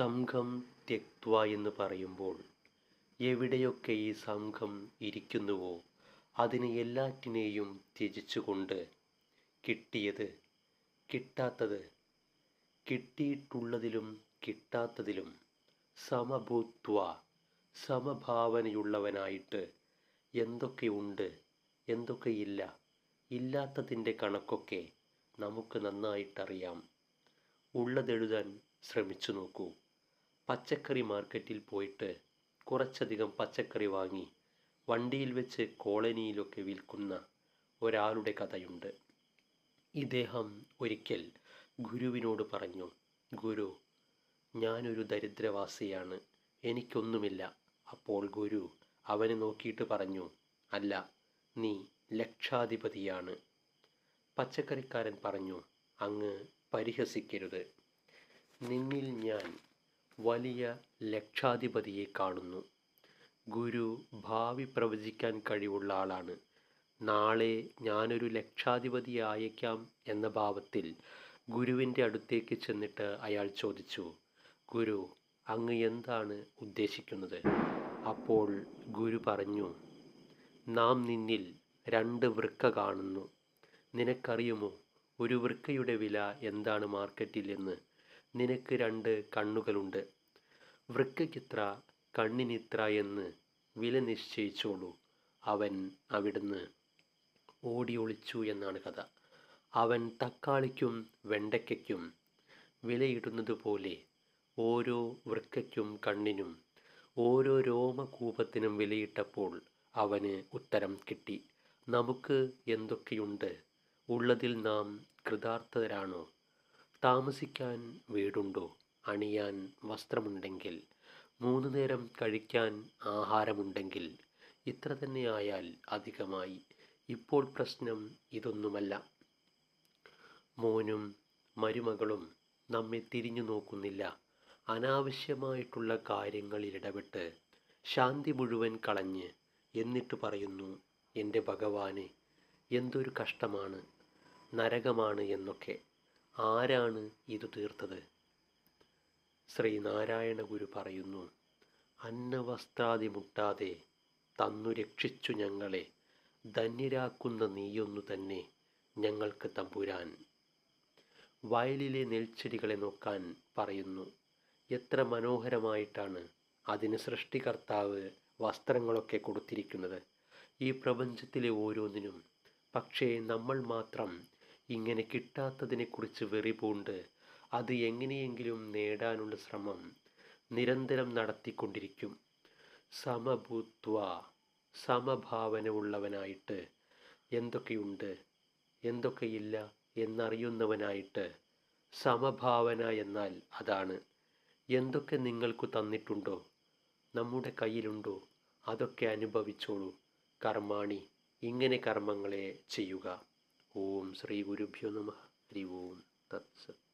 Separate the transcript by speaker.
Speaker 1: സംഘം തെക്വ എന്ന് പറയുമ്പോൾ എവിടെയൊക്കെ ഈ സംഘം ഇരിക്കുന്നുവോ അതിനെ എല്ലാറ്റിനെയും ത്യജിച്ചുകൊണ്ട് കിട്ടിയത് കിട്ടാത്തത് കിട്ടിയിട്ടുള്ളതിലും കിട്ടാത്തതിലും സമഭൂത്വ സമഭാവനയുള്ളവനായിട്ട് എന്തൊക്കെയുണ്ട് എന്തൊക്കെയില്ല ഇല്ലാത്തതിന്റെ കണക്കൊക്കെ നമുക്ക് നന്നായിട്ടറിയാം. ഉള്ളതെഴുതാൻ ശ്രമിച്ചു നോക്കൂ. പച്ചക്കറി മാർക്കറ്റിൽ പോയിട്ട് കുറച്ചധികം പച്ചക്കറി വാങ്ങി വണ്ടിയിൽ വെച്ച് കോളനിയിലൊക്കെ വിൽക്കുന്ന ഒരാളുടെ കഥയുണ്ട്. ഇദ്ദേഹം ഒരിക്കൽ ഗുരുവിനോട് പറഞ്ഞു ഗുരു ഞാനൊരു ദരിദ്രവാസിയാണ് എനിക്കൊന്നുമില്ല. അപ്പോൾ ഗുരു അവനെ നോക്കിയിട്ട് പറഞ്ഞു അല്ല നീ ലക്ഷാധിപതിയാണ്. പച്ചക്കറിക്കാരൻ പറഞ്ഞു അങ്ങ് പരിഹസിക്കരുത്. നിന്നിൽ ഞാൻ വലിയ ലക്ഷാധിപതിയെ കാണുന്നു. ഗുരു ഭാവി പ്രവചിക്കാൻ കഴിവുള്ള ആളാണ്. നാളെ ഞാനൊരു ലക്ഷാധിപതി ആയേക്കാം എന്ന ഭാവത്തിൽ ഗുരുവിന്റെ അടുത്തേക്ക് ചെന്നിട്ട് അയാൾ ചോദിച്ചു ഗുരു അങ്ങ് എന്താണ് ഉദ്ദേശിക്കുന്നത്? അപ്പോൾ ഗുരു പറഞ്ഞു നാം നിന്നിൽ രണ്ട് വൃക്ക കാണുന്നു. നിനക്കറിയുമോ ഒരു വൃക്കയുടെ വില എന്താണ് മാർക്കറ്റിൽ എന്ന്? നിനക്ക് രണ്ട് കണ്ണുകളുണ്ട്. വൃക്കയ്ക്കിത്ര കണ്ണിനിത്ര എന്ന് വില നിശ്ചയിച്ചോളൂ. അവൻ അവിടുന്ന് ഓടി ഒളിച്ചു എന്നാണ് കഥ. അവൻ തക്കാളിക്കും വെണ്ടയ്ക്കും വിലയിടുന്നതുപോലെ ഓരോ വൃക്കയ്ക്കും കണ്ണിനും ഓരോ രോമകൂപത്തിനും വിലയിട്ടപ്പോൾ അവന് ഉത്തരം കിട്ടി. നമുക്ക് എന്തൊക്കെയുണ്ട്? ഉള്ളതിൽ നാം കൃതാർത്ഥരാണോ? താമസിക്കാൻ വീടുണ്ടോ? അണിയാൻ വസ്ത്രമുണ്ടെങ്കിൽ മൂന്ന് നേരം കഴിക്കാൻ ആഹാരമുണ്ടെങ്കിൽ ഇത്ര തന്നെയായാൽ അധികമായി. ഇപ്പോൾ പ്രശ്നം ഇതൊന്നുമല്ല. മോനും മരുമകളും നമ്മെ തിരിഞ്ഞു നോക്കുന്നില്ല. അനാവശ്യമായിട്ടുള്ള കാര്യങ്ങളിൽ ഇടപെട്ട് ശാന്തി മുഴുവൻ കളഞ്ഞ് എന്നിട്ട് പറയുന്നു എന്റെ ഭഗവാനെ എന്തൊരു കഷ്ടമാണ് നരകമാണ് എന്നൊക്കെ. ആരാണ് ഇത് തീർത്തത്? ശ്രീനാരായണ ഗുരു പറയുന്നു അന്നവസ്ത്രാദി മുട്ടാതെ തന്നു രക്ഷിച്ചു ഞങ്ങളെ ധന്യരാക്കുന്ന നീയൊന്നു തന്നെ ഞങ്ങൾക്ക് തമ്പുരാൻ. വയലിലെ നെൽച്ചെടികളെ നോക്കാൻ പറയുന്നു എത്ര മനോഹരമായിട്ടാണ് അതിന് സൃഷ്ടികർത്താവ് വസ്ത്രങ്ങളൊക്കെ കൊടുത്തിരിക്കുന്നത്. ഈ പ്രപഞ്ചത്തിലെ ഓരോന്നിനും പക്ഷേ നമ്മൾ മാത്രം ഇങ്ങനെ കിട്ടാത്തതിനെക്കുറിച്ച് വെറിപൂണ്ട് അത് എങ്ങനെയെങ്കിലും നേടാനുള്ള ശ്രമം നിരന്തരം നടത്തിക്കൊണ്ടിരിക്കും. സമഭൂത്വ സമഭാവന ഉള്ളവനായിട്ട് എന്തൊക്കെയുണ്ട്? എന്തൊക്കെയില്ല എന്നറിയുന്നവനായിട്ട് സമഭാവന എന്നാൽ അതാണ്. എന്തൊക്കെ നിങ്ങൾക്ക് തന്നിട്ടുണ്ടോ? നമ്മുടെ കയ്യിലുണ്ടോ? അതൊക്കെ അനുഭവിച്ചോളൂ. കർമാണി ഇങ്ങനെ കർമ്മങ്ങളെ ചെയ്യുക. ഓം ശ്രീ ഗുരുഭ്യോ നമ. ഹരി ഓം. തത്സത്.